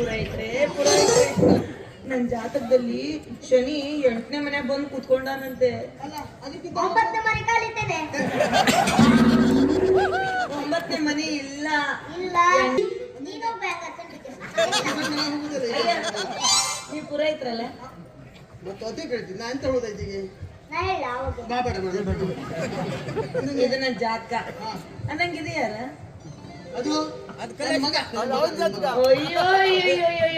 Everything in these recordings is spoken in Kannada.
ಪುರೈತ್ರೆ ಪುರೈತ್ರೆ ನನ್ ಜಾತಕದಲ್ಲಿ ಶನಿ ಎಂಟನೇ ಮನೆ ಬಂದು ಕುತ್ಕೊಂಡಾನಂತೆ. ಒಂಬತ್ತನೇ ಮನೆ ಇಲ್ಲ. ಇಲ್ಲ. ನಾನು ನೀವ್ ಪುರೈತ್ರಲ್ಲ ಮತ್ತೆ ಅದೇ ಕೇಳ್ತೀನಿ. ನಾ ಎಂತ ಹೇಳೋದೈತಿ ಈಗ ನಾ ಹೇಳ ಅವಾಗ ಬಾ ಬೇಡ ಬೇಡ ಇದು ನನ್ ಜಾತಕ. ಅನ್ನಂಗಿದೆಯಾರ ಅದು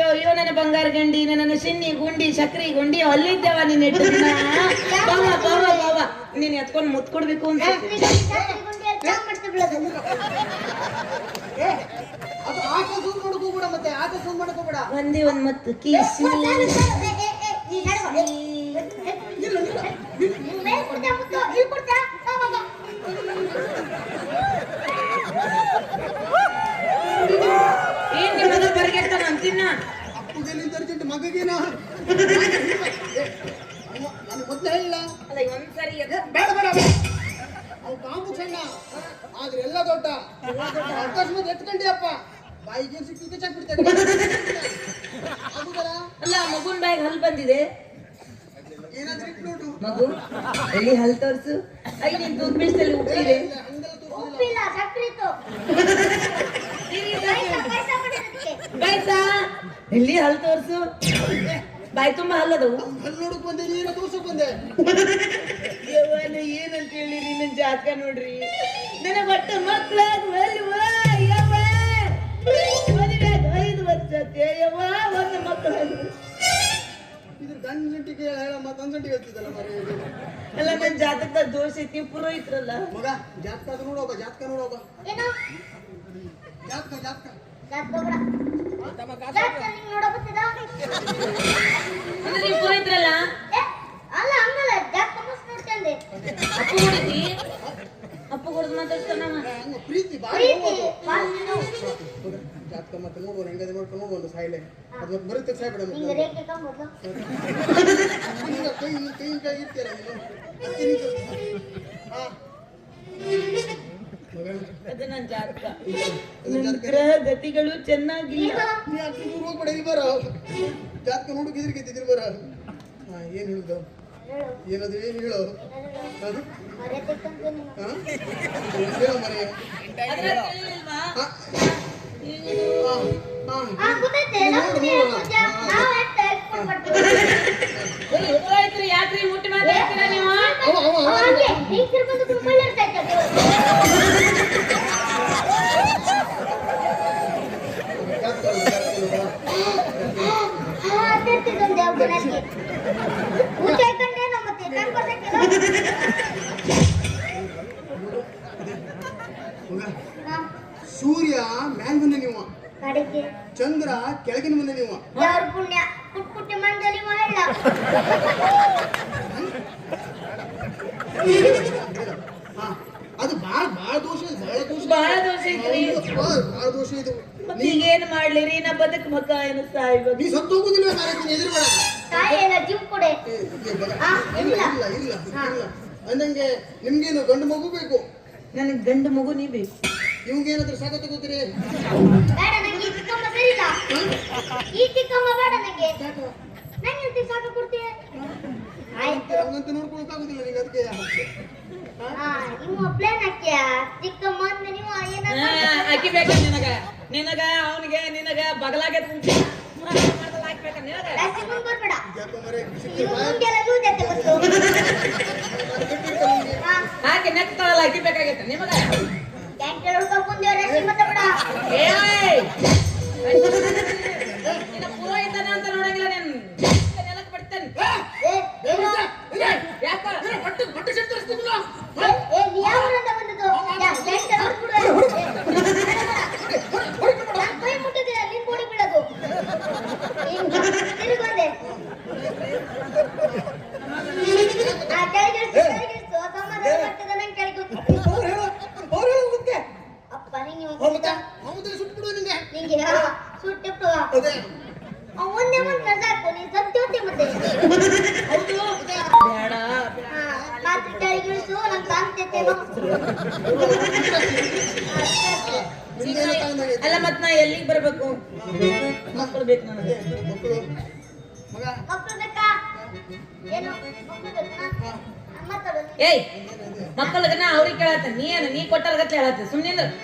ಅಯ್ಯೋ ನನ್ನ ಬಂಗಾರ ಗಂಡಿ ನನ್ನ ಸಿನ್ನಿ ಗುಂಡಿ ಸಕ್ರಿ ಗುಂಡಿ ಅಲ್ಲಿದ್ದೇವ ನೀನ್ ಬಾವ ಬಾವ ಬಾವ. ನೀನ್ ಎತ್ಕೊಂಡು ಮುತ್ ಕೊಡ್ಬೇಕು ಅಂತ ಒಂದೇ ಗುಂಡಿ ಶಾಸ್ತ್ರಿ ಗುಂಡಿ ಬರ್ಗೆಟ್ಟಾನ ಅಂತಿನ್ನ ಅಪ್ಪಗೆ ನಿಂತ ಅರ್ಜೆಂಟ್ ಮಗಗೇನ ನಾನು ಮೊದ್ಲು ಹೇಳಿಲ್ಲ ಅಲ್ಲ ಒಂದ್ಸರಿ ಎದ- ಬೇಡ ಬೇಡ ಬೇಡ. ಅವು ಕಾಂಬು ಸಣ್ಣ. ಆದ್ರೆ ಎಲ್ಲ ದೊಡ್ಡ. ಅಕಸ್ಮಾತ್ ಎತ್ಕೊಂಡಿಯಪ್ಪ ಬಾಯಿಗೆ ಸಿಕ್ಕಿ ಚಾಕ್ಬಿಡ್ತೇನೆ ಅಲ್ಲ ಮಗುನ್ ಬಾಯಿಗೆ ಹಲ್ ಬಂದಿದೆ. ಏನಾದ್ರೂ ಇಟ್ಟು ನೋಡು. ಮಗು ಎಲ್ಲಿ ಹಲ್ ತೋರ್ಸು? ಐ ನೀನ್ ಟೂತ್ ಪೇಸ್ಟ್ ಅಲ್ಲಿ ಉಪ್ಪಿದೆ. ಉಪ್ಪಿಲ್ಲ ಸಕ್ರೆ ಇತ್ತು ಇಲ್ಲಿ ಎಲ್ಲಿ ಹಲ್ ತೋರ್ಸು? ಬಾಯಿ ತುಂಬಾ ಹಲ್ಲದವು ಹಲ್ ನೋಡಕ್ ಬಂದೆ ನೀರ ತೋರ್ಸಕ್ ಬಂದೆ. ಯವ್ವನ ಏನಂತ ಹೇಳಿರಿ ನಿನ್ನ ಜಾತಕ ನೋಡ್ರಿ? ನನಗ ಒಟ್ಟು ಮಕ್ಳು ಯವ್ವ. ಮದುವೆಯಾಗಿ ಐದು ವರ್ಷ ಯವ್ವ ಒಂದು ಮಕ್ಕಳು ಇದ್ರ ಗಂಡ ಗಂಟಿಗೆ ಮತ್ತೊಂದು ತಂದಂಟಿಗೆ ಹೇಳ್ತಿದ್ದಲ್ಲ ಮರಿ ಅಲ್ಲ ನನ್ ಜಾತಕದ ದೋಷ ಐತಿ ಪುರೋಹಿತ್ರಲ್ಲ. ಮಗ ಜಾತಕ ಅದು ನೋಡೋಗ ಜಾತಕ ನೋಡೋಗ ಏನು? ಜಾತಕ ಜಾತಕ. ಜಾತ್ರೆ ಬಿಡ. ಅಲ್ಲ ಹಂಗಲ್ಲ ಮಾತಾಡ್ತಾನವ ಹಂಗ ಪ್ರೀತಿ. ಜಾತಕ ಮತ್ತೆ ನೋಡುವ ಹೆಂಗದೆ ಬರುತ್ತೆ ಕಂಬದ್ದು ಈಗ ಕೈ ಕೈ ಕೈ ಇರ್ತೀರ ಅದು ಜಾತಕ ಗ್ರಹ ಗತಿಗಳು ಚೆನ್ನಾಗಿಲ್ಲ ನೀ ಅಕ್ಕಿ ದೂರ ಹೋಗ್ಬೇಡ ಇಲ್ಲಿ ಬರೋ ಜಾತಕ ನೋಡು ಬರ ಹಾ ಏನು ಹೇಳುದು ಏನದು ಏನು ಹೇಳು ಅದು ಮರ್ಯಾದಕ್ಕಂತ ನೀನು ಹಾ ಹೇಳು ಮನೆ ಅದ್ರಾಗ್ ಹೇಳಿಲ್ವಾ? ಹಾ ಇದು ಹಾ ಹಾ ಆ, ಗೊತ್ತೈತೆ, ನಮ್ಗೆ ಪೂಜೆ, ನಾವು ಎಷ್ಟು export ಮಾಡ್ತೀವಿ. ಏ, ಪುರೋಹಿತ್ರು ಯಾಕ್ರಿ ಮುಟ್ಟಿ ಮಾತಾಡ್ತೀರಾ ನೀವು ಅವ ಅವ ಅವ ಅವ ಹಂಗೆ, ಹೆಂಗ್ಸ್ರು ಬಂದು ಕುಡ್ಕೊಂಡು ಇರ್ತೈತೆ ಅದು. ಜಾತಕ ನೋಡು, ಜಾತಕ ನೋಡು. ಅವ ಅಡ್ಡಾಡ್ತಿದ್ದಂತೆ ಅವ್ನ ಮನೆಗೆ. ಪೂಜೆ ಹಾಕೊಂಡೇನೋ ಮತ್ತೆ ಕಣ್ ಬರ್ತೈತಲ್ಲ? ಮಗ ಹಾ, ಸೂರ್ಯ ಮ್ಯಾಲ್ ಬಂದೆ ನೀವು? ಚಂದ್ರ ಕೆಳಗಿನ ಬಂದೆ ನೀವು? ಯಾವ್ರ ಪುಣ್ಯ? ಪುಟ್ ಪುಟ್ಟಿ ಮಂಡಲಿ ಮಹಳ ಹಾ ಅದು ಬಾಳ ಬಾಳ ದೋಷ ಬಾಳ ದೋಷ ಬಹಳ ದೋಷ ಐತ್ರಿ. ಬಾಳ ದೋಷ ಇದು. ಮತ್ತೆ ಈಗ ಏನ್ ಮಾಡ್ಲಿರಿ ನಾ ಬದಕ್ ಮಗ ಏನು ಇವಾಗ ನೀ ಸತ್ತು ಹೋಗುದಿಲ್ಲ ತಾಯಿ ಎಲ್ಲ ಕೊಡೆ. ಇಲ್ಲ. ಇಲ್ಲ. ಇಲ್ಲ ಅಂದಂಗೆ ನಿಮ್ಗೇನು ಗಂಡು ಮಗು ಬೇಕು? ನನಗೆ ಗಂಡು ಮಗು ನೀ ಬೇಕು. ನಿಮ್ಗೇನಾದ್ರೂ ಸಾಕ ತಗೋತೀರಿ? ಬೇಡ ನಂಗೆ ಈ ಚಿಕ್ಕಮ್ಮ ಸರಿ ಇಲ್ಲ. ಈ ಚಿಕ್ಕಮ್ಮ ಬೇಡ ನಂಗೆ. ನಂಗೆ ಎಂತ ಸಾಕ ಕೊಡ್ತೀಯ? ಆಯ್ತು. ಹಂಗಂತ ನೋಡ್ಕೊಳಕ್ಕಾಗುದಿಲ್ಲ ನಿಂಗೆ ಅದಕ್ಕೆ. ಹಾ ನಿಮ್ಮ ಪ್ಲೇನ್ ಹಾಕ್ಯ? ಚಿಕ್ಕಮ್ಮ ಅಂತ ನೀವು ಏನಾದ್ರು ಅಕ್ಕಿ ಬೇಕ ನಿನಗ. ನಿನಗ ಅವನಿಗೆ ನಿನಗ ಬಗಲಾಗೆ ಹಾ ಹಾಕಿ ನೆಕ್ತಾಳಲ್ಲ ಅಕ್ಕಿ ಬೇಕಾಗೈತೆ ನಿಮಗ ಟ್ಯಾಂಕ್ ಹೇಳ್ಕೊಂಡ್ ಮುಂದೆ ರಸಿ ಮತ್ತೆ ಬೇಡ ಏಯ್ ನಿನ್ನ ಪುರೋಹಿತನ ಅಂತ ನೋಡಂಗಿಲ್ಲ ನೀನ್ ನೆಲಕ್ ಬಿಡ್ತೇನೆ ಏ ಏನು? ಯಾಕ ಹೊಟ್ಟೆ ಹೊಟ್ಟೆ ಸೆಟ್ ತರಿಸ್ತೀನಿಲ್ಲ ಏ, ಏ, ನೀ ಯಾವೂರಿಂದ ಬಂದದ್ದು? ಯಾ, ಟ್ಯಾಂಕ್ ಹೊಡ್ಬಿಡು. ಏ, ನಾನ್ ಕೈ ಮುಟ್ಟಿದ್ರೆ ನಿನ್ ಗೋಡಿ ಬೀಳೋದು. ಹಿಂಗ್ ತಿರುಗ್ ಬಂದೆ. ಆ, ಕೆಳಗಿಳಿಸು, ಕೆಳಗಿಳಿಸು. ಸಮಾಧಾನ ಮಾಡ್ತಿದ್ದ ನಂಗ್ ಕೆಳಗಿಳಿಸು. ಅವ್ರು ಹೇಳು ಅವ್ರು ಹೇಳು ಮತ್ತೆ ಅಪ್ಪ ನಿಂಗೆ ಇವ್ನ್ ಹೌದಾ ಗೊತ್ತಾ? ಹೌದಾ ಸುಟ್ಟು ಬಿಡು ನಿಂಗೆ ನಿಂಗೆ ಸುಟ್ಟಿಟ್ಟು ಅದೇ ಅವ್ ಒಂದೇ ಒಂದ್ ಸಾಕು ನೀನ್ ಸತ್ತೋತೆ ಮತ್ತೆ ಹೌದು ಬೇಡ ಹಾ, ಮಾತ್ರ ಕೆಳಗಿಳಿಸು ನಂಗೆ ಕಾಣ್ತೈತೇನೋ ನಿಂಗೇನು ಕಾಣ್ದಂಗೆ ಅಲ್ಲ ಮತ್ ನಾ ಎಲ್ಲಿಗೆ ಬರ್ಬೇಕು? ಮಕ್ಕಳು ಬೇಕು ನನಗೆ. ಏಯ್ ಅವ್ರಿಗೆ ಕೇಳತ್ತ. ನೀ ಏನು ನೀ ಕೊಟ್ಟಾರ ಗಟ್ಲೆ ಹೇಳತ್ತ. ಸುಮ್ಮನೆ ನಾನು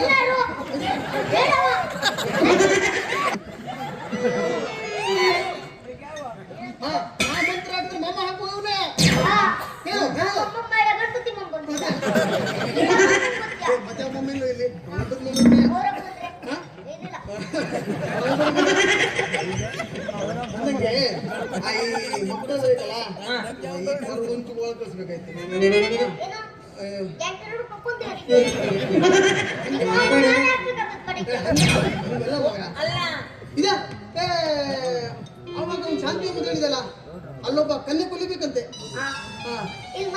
ಎಲ್ಲರೂ ಬೇಡವ ಹಾ ನಾ ಮಂತ್ರ ಹಾಕ್ತಾರೆ ಮಾಮ ಹಾಕು ಅವ್ನೆ ಹಾ ಹೇಳು ಹೇಳು ಅಮ್ಮ ಬೇಡ ಗಣಪತಿ ಮಮ್ಮ ಬಂದ ಏ, ಮತ್ತೆ ಮಮ್ಮಿ ಇಲ್ಲ ಇಲ್ಲಿ ಗಣಪತಿ ಮಮ್ಮಿ ಅವರ ಬಂದ್ರೆ ಹಾ ಏನಿಲ್ಲ ನನಗೆ ಆ ಈ ಮಕ್ಕಳು ಬೇಕಲ್ಲ ಹಾ. ಈ ಕಾರು ಒಂದು ಒಳಗೆ ಕಳಿಸ್ಬೇಕಾಯ್ತು ಏನು ಎಂಟು ರೂಪಾಯಿ ನಿಮ್ಗೆಲ್ಲ ಮಗ ಅಲ್ಲ ಇದ ಏ, ಅವಾಗ ಒಂದು ಶಾಂತಿ ಹೇಳಿದಲ್ಲ ಅಲ್ಲೊಬ್ಬ ಕನ್ಯೆ ಕೊಲಿಬೇಕಂತೆ ಇಲ್ಲಿ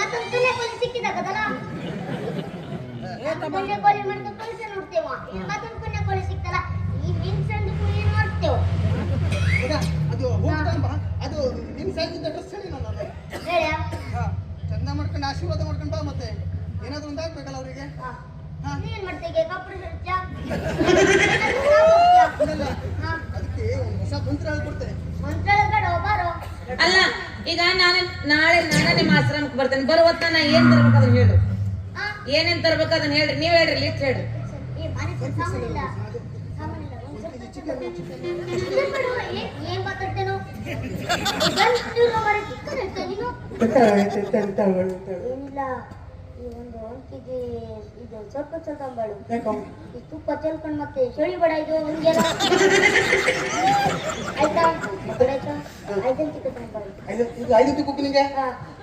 ಕೋಲಿ ಮಾಡ್ಕೊಂಡು ಕಳಿಸ ನೋಡ್ತೇವ? ಮತ್ತೊಂದು ಕೋಲಿ ಸಿಕ್ತಲ್ಲ ಈ ಅದು ಹೋಗ್ತಾನ ಅದು ಸೈಜ್ ಡ್ರೆಸ್ ಹೇಳಿ ನಾನು ಚಂದ ಮಾಡ್ಕೊಂಡು ಆಶೀರ್ವಾದ ಮಾಡ್ಕೊಂಡು ಬಾ ಮತ್ತೆ. ಏನಾದ್ರು ಒಂದು ಆಗ್ಬೇಕಲ್ಲ ಅವರಿಗೆ? ಮಾಡ್ತೀಗೆ ಅದಲ್ಲ ಅದಕ್ಕೆ ಒಂದು ಹೊಸ ಮಂತ್ರ ಹೇಳ್ಕೊಡ್ತೇನೆ ಮಂತ್ರ ಬಾರೋ ಅಲ್ಲ ಈಗ ನಾನು ನಾಳೆ ನಾನೇ ನಿಮ್ಮ ಆಶ್ರಮಕ್ಕೆ ಬರ್ತೇನೆ. ಬರುವತ್ತ ಹೊತ್ತ ನಾ ಏನ್ ತರಬೇಕಾದ್ರೆ ಹೇಳು. ಏನೇನ್ ತರ್ಬೇಕು ಅದನ್ನ ಹೇಳ್ರಿ. ನೀವ್ ಹೇಳ್ರಿ ಲಿಸ್ಟ್ ಹೇಳ್ರಿ. ಏನಿಲ್ಲ. ಈ ಒಂದು ಇದು ಸ್ವಲ್ಪ ಸ್ವಲ್ಪ ಅಂಬಾಳು. ಈ ತುಪ್ಪ ಚೆಲ್ಕೊಂಡು ಮತ್ತೆ ಚಳಿ ಬೇಡ ಇದು ಆಯ್ತಾ? ಆಯ್ತಾ? ತಂಬಾಳು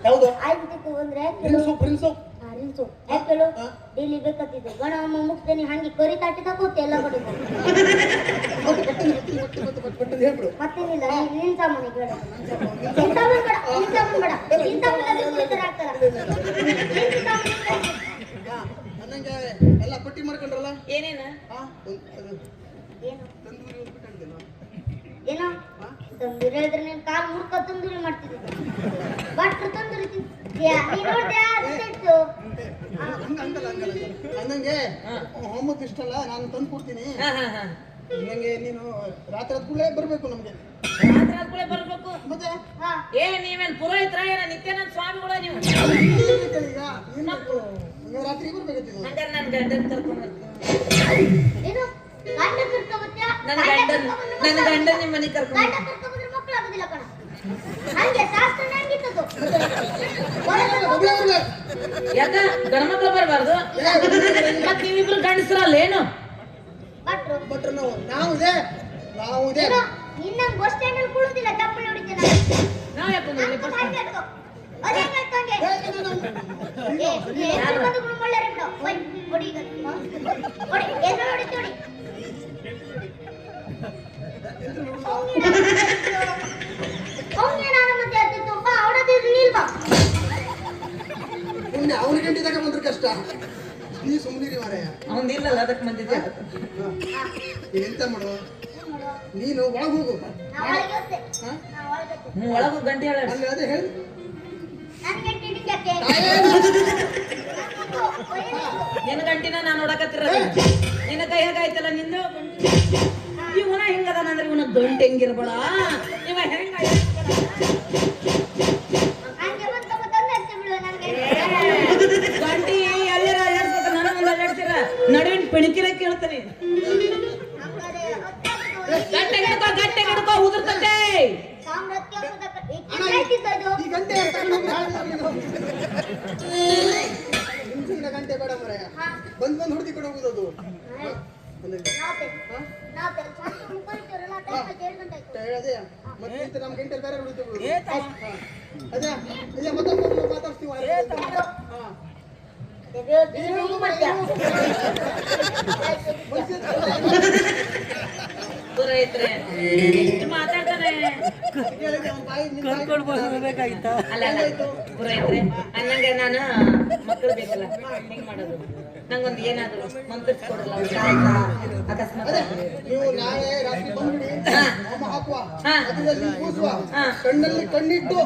ಯಾವುದು? ಅಂದ್ರೆ ಪ್ರಿನ್ಸು ಪ್ರಿನ್ಸು ರಿಲ್ಸು ಯಾಕೇಳು ಹಾ. ಡೈಲಿ ಬೇಕತ್ತಿದ್ದು ಗಣ ಅಮ್ಮ ಮುಗ್ದೇನಿ ಹಂಗೆ ಕರಿ ತಾಟಿ ತಗೋತೆ ಎಲ್ಲ ಹೇಳ್ಬಿಡು ಮತ್ತೇನಿಲ್ಲ ನೀನ್ ಸಾಮಾನು ಏನು? ತಂದೂರಿ ನಾನು ಕಾಲ್ ಮುರ್ಕ ತಂದೂರಿ ಮಾಡ್ತಿದ್ದೆ. ಬಟ್ರು ತಂದೂರಿ ಹಂಗ ಹಂಗಲ್ಲ. ಹಂಗಲ್ಲ ಅನ್ನಂಗೆ ಹೋಮಕ್ ಇಷ್ಟಲ್ಲ ನಾನು ತಂದು ಕೊಡ್ತೀನಿ. ಹಾ ಹಾ ಹಾ. ನಂಗೆ ನೀನು ರಾತ್ರಿ ಕೂಡಲೇ ಬರಬೇಕು ನಮಗೆ. ರಾತ್ರಿ ಆದ್ಕೂಡ್ಲೇ ಬರಬೇಕು. ಮತ್ತೆ? ಹಾ. ಏ ನೀವೇನ್ ಪುರೋಹಿತರ? ಏನ ನಿತ್ಯಾನಂದ ಸ್ವಾಮಿಗಳ ನೀವು? ಈಗ ನೀನು ಈಗ ರಾತ್ರಿ ಹಂಗಾರೆ ನನ್ನ ಗಂಡನ್ ಕರ್ಕೊಂಡ್ ಬರ್ತೀನಿ. ಏನು? ಗಂಡ ಕರ್ಕೊಂಬತ್ಯಾ ನನ್ನ ಗಂಡನ ನನ್ನ ಗಂಡನ್ ನಿಮ್ಮ ಮನೆಗೆ ಕರ್ಕೊಂಡು ಗಂಡ ಮಕ್ಕಳು ಆಗೋದಿಲ್ಲ ಕಣ. ಹಂಗೆ ಶಾಸ್ತ್ರ ಹಂಗಿತ್ತದು ಯಾಕ? ಗಣಮಕ್ಳು ಬರಬಾರ್ದು? ಮತ್ ನೀವಿಬ್ರು ಗಂಡಸ್ರಲ್ಲ ಏನು? ಭಟ್ರು ಬಟ್ರೆ ನಾವು. ನಾವು ಇದೆ. ನಾವು ಇದೆ. ಏನೋ ನಿನ್ನಂಗ್ ಬಸ್ ಸ್ಟ್ಯಾಂಡ್ ಅಲ್ಲಿ ಕುಳುದಿಲ್ಲ ಚಪ್ಪಲಿ ಹೊಡಿತೇನೆ ನಾವ್ ಯಾಕೆ ಬಂದ್ವಿ ಬಸ್ ಸ್ಟ್ಯಾಂಡ್? ಕಷ್ಟ. ನೀ ಸುಮ್ಮನಿರಿ ಮಾರಾಯ. ಅದಕ್ಕೆ ಬಂದಿದ್ದೆ ಎಂತ ಮಾಡು ನೀನು ಒಳಗೆ ಹೋಗು. ನಾ ಒಳಗೆ ಗಂಟೆ ಹೇಳ. ಅಲ್ಲಿ ಅದೇ ಹೇಳಿ. ನಿನ್ನ ಗಂಟಿನ ನಾನು ನೋಡಕತ್ತಿರ ನಿನ್ನ ಕೈ ಹೇಗಾಯ್ತಲ್ಲ ನಿಂದು? ಇವನ ಹೆಂಗದಾನಂದ್ರೆ ಇವನ ಗಂಟೆ ಹೆಂಗಿರ್ಬಳ? ಇವ ಹಂಗೆ ಹಿಂದಿನ ಗಂಟೆ ಬೇಡ ಮಾರಾಯ ಹಾ ಬಂದ್ ಬಂದ್ ಹುಡುಕಿ ಕೊಡು ಹೋಗುದು ಅದು ಗಂಟೆ ಮತ್ತೆ ನಮ್ಮ ಗಂಟೆ ಬೇರೆ ಹುಡುಕಿ ಕೊಡು. ಹಾ. ಅದೇ ಮತ್ತೊಬ್ಬರು ಮಾತಾಡ್ತೀವಿ. ಹಾ. ದೂರ ಐತ್ರಿ ಎಷ್ಟು ಮಾತಾಡ್ತಾನೆ ಬಾಯಿ ಅಲ್ಲ ಅಲ್ಲ. ದೂರ ಐತ್ರಿ ಅನ್ನಂಗೆ ನಾನು ಮಕ್ಕಳು ಬೇಕಲ್ಲ ಹೆಂಗ್ ಮಾಡೋದು. ನಂಗೊಂದು ಏನಾದ್ರು ಅಕಸ್ಮಾತ್. ನೀವು ನಾಳೆ ರಾತ್ರಿ ಬಂದ್ಬಿಡಿ ಹಾ. ಹೋಮ ಹಾಕುವ. ಅದರಲ್ಲಿ ಕೂಸುವ. ಹಾ. ಕಣ್ಣಲ್ಲಿ ಕಣ್ಣಿಟ್ಟು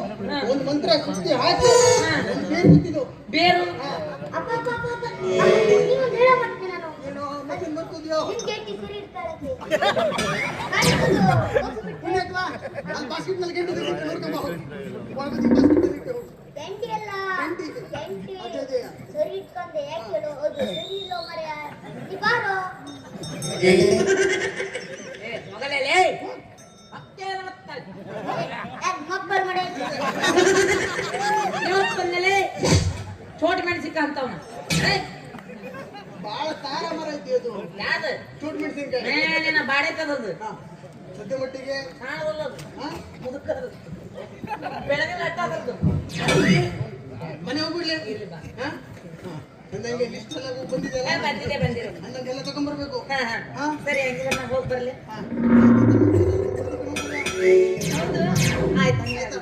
ಒಂದು ಮಂತ್ರ ಸುತ್ತಿ ಹಾಕಿ. ಒಂದು ಬೇರು ಬಿತ್ತಿದ್ದು ಬೇರು? ಅಪ್ಪ ಅಪ್ಪ ಅಪ್ಪ. ಹೇಳೋ ನಾನು. ಏನೋ ಬರ್ತದೆ ಅಯ್ಯೋ ನಿನ್ಗೆ ಟಿಸರಿ ಒಳಗೆ ಬಾಸ್ಕೆಟ್ ಇಟ್ಟು ಗಂಟಿ ಅಲ್ಲ ಗಂಟಿ. ಸರಿ ಅದು ಇಲ್ಲ ಮರೆಯ ಏ ಮಗಳೇ ಮತ್ತೆ ಬರ್ತಾಳೆ. ಮಕ್ಕಳು ಮನೆ ಇವತ್ತು ಬಂದಲೆ ಚೋಟ್ ಮೆಣಸಿಕ ಅಂತವನ ಬಹಳ ತಾರ ಮರ ಐತಿ ಅದು ಯಾವ್ದು ಚೂಟ್ ಮೆಣಸಿನ್ಕಾಯಿ ಮೇಲಿನ ಬಾಡೆ ತದದು ಹಾ. ಅಟ್ಟಾದದ್ದು ಮನೆ ಹೋಗ್ಬಿಡ್ಲಿ. ಅಂದಂಗೆ ಲಿಸ್ಟ್ ಎಲ್ಲ ಏ, ಬಂದಿದೆ ಬಂದಿದೆ. ಅಂದಂಗೆಲ್ಲ ತಗೊಂಡ್ಬರ್ಬೇಕು. ಹಾ, ಹಾ. ಹಾ? ಸರಿ ಹಂಗಿದ್ರೆ ನಾನು ಹೋಗಿ ಬರ್ಲಿ. ಆಯ್ತು.